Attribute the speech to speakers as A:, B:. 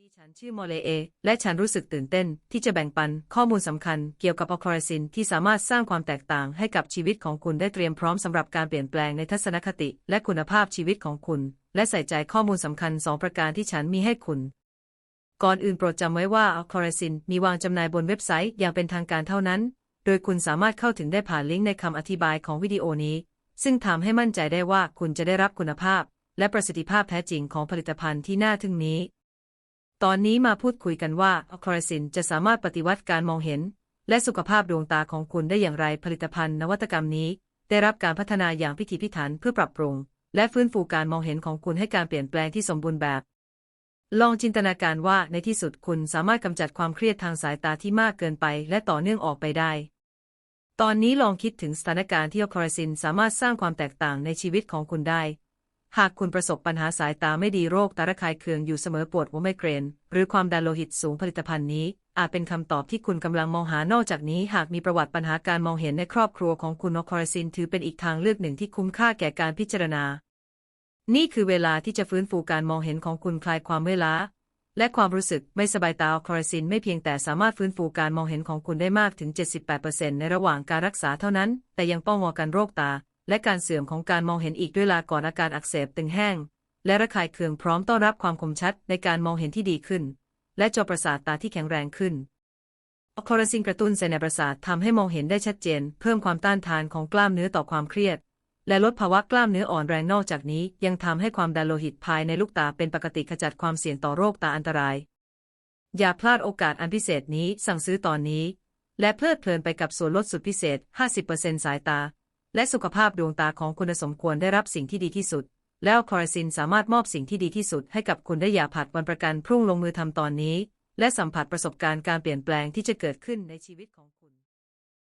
A: ดีฉันชื่อโมเลเอ และฉันรู้สึกตื่นเต้น ที่จะแบ่งปันข้อมูลสำคัญเกี่ยวกับอคอรซินที่สามารถสร้างความแตกต่างให้กับชีวิตของคุณได้เตรียมพร้อมสำหรับการเปลี่ยนแปลงในทัศนคติ และคุณภาพชีวิตของคุณ และใส่ใจข้อมูลสำคัญ 2 ประการที่ฉันมีให้คุณ ก่อนอื่นโปรดจำไว้ว่าอคอรซินมีวางจำหน่ายบนเว็บไซต์อย่างเป็นทางการเท่านั้น โดยคุณสามารถเข้าถึงได้ผ่านลิงก์ในคำอธิบายของวิดีโอนี้ ซึ่งทำให้มั่นใจได้ว่าคุณจะได้รับคุณภาพ และประสิทธิภาพแท้จริงของผลิตภัณฑ์ที่น่าทึ่งนี้ ตอนนี้มาพูดคุยกันว่าอคอรซินจะสามารถปฏิวัติการมองเห็น และสุขภาพดวงตาของคุณได้อย่างไรผลิตภัณฑ์นวัตกรรมนี้ ได้รับการพัฒนาอย่างพิถีพิถันเพื่อปรับปรุง และฟื้นฟูการมองเห็นของคุณให้การเปลี่ยนแปลงที่สมบูรณ์แบบ ลองจินตนาการว่าในที่สุดคุณสามารถกำจัดความเครียดทางสายตาที่มากเกินไป และต่อเนื่องออกไปได้ ตอนนี้ลองคิดถึงสถานการณ์ที่อคอรซินสามารถสร้างความแตกต่างในชีวิตของคุณได้ หากคุณประสบปัญหาสายตาไม่ดีโรคตาระคายเคืองอยู่เสมอปวดหัวไมเกรน หรือความดันโลหิตสูงผลิตภัณฑ์นี้ อาจเป็นคำตอบที่คุณกำลังมองหานอกจากนี้ หากมีประวัติปัญหาการมองเห็นในครอบครัวของคุณอคอรซินถือเป็นอีกทางเลือกหนึ่งที่คุ้มค่าแก่การพิจารณา นี่คือเวลาที่จะฟื้นฟูการมองเห็นของคุณคลายความเมื่อยล้าและความรู้สึกไม่สบายตาอคอรซินไม่เพียงแต่สามารถฟื้นฟูการมองเห็นของคุณได้มากถึง 78%ในระหว่างการรักษาเท่านั้น แต่ยังป้องกันโรคตา และการเสื่อมของการมองเห็นอีกด้วยลาก่อนอาการอักเสบตึงแห้ง และระคายเคืองพร้อมต้อนรับความคมชัดในการมองเห็นที่ดีขึ้น และจอประสาทตาที่แข็งแรงขึ้นอคอรซินกระตุ้นเซลล์ในประสาททำให้มองเห็นได้ชัดเจน เพิ่มความต้านทานของกล้ามเนื้อต่อความเครียด และลดภาวะกล้ามเนื้ออ่อนแรงนอกจากนี้ ยังทำให้ความดันโลหิตภายในลูกตาเป็นปกติขจัดความเสี่ยงต่อโรคตาอันตราย อย่าพลาดโอกาสอันพิเศษนี้สั่งซื้อตอนนี้ และเพลิดเพลินไปกับส่วนลดสุดพิเศษ 50%สายตา และสุขภาพดวงตาของคุณสมควรได้รับสิ่งที่ดีที่สุด แล้วคอร์ซินสามารถมอบสิ่งที่ดีที่สุดให้กับคุณได้อย่าผัดวันประกันพรุ่งลงมือทำตอนนี้ และสัมผัสประสบการณ์การเปลี่ยนแปลงที่จะเกิดขึ้นในชีวิตของ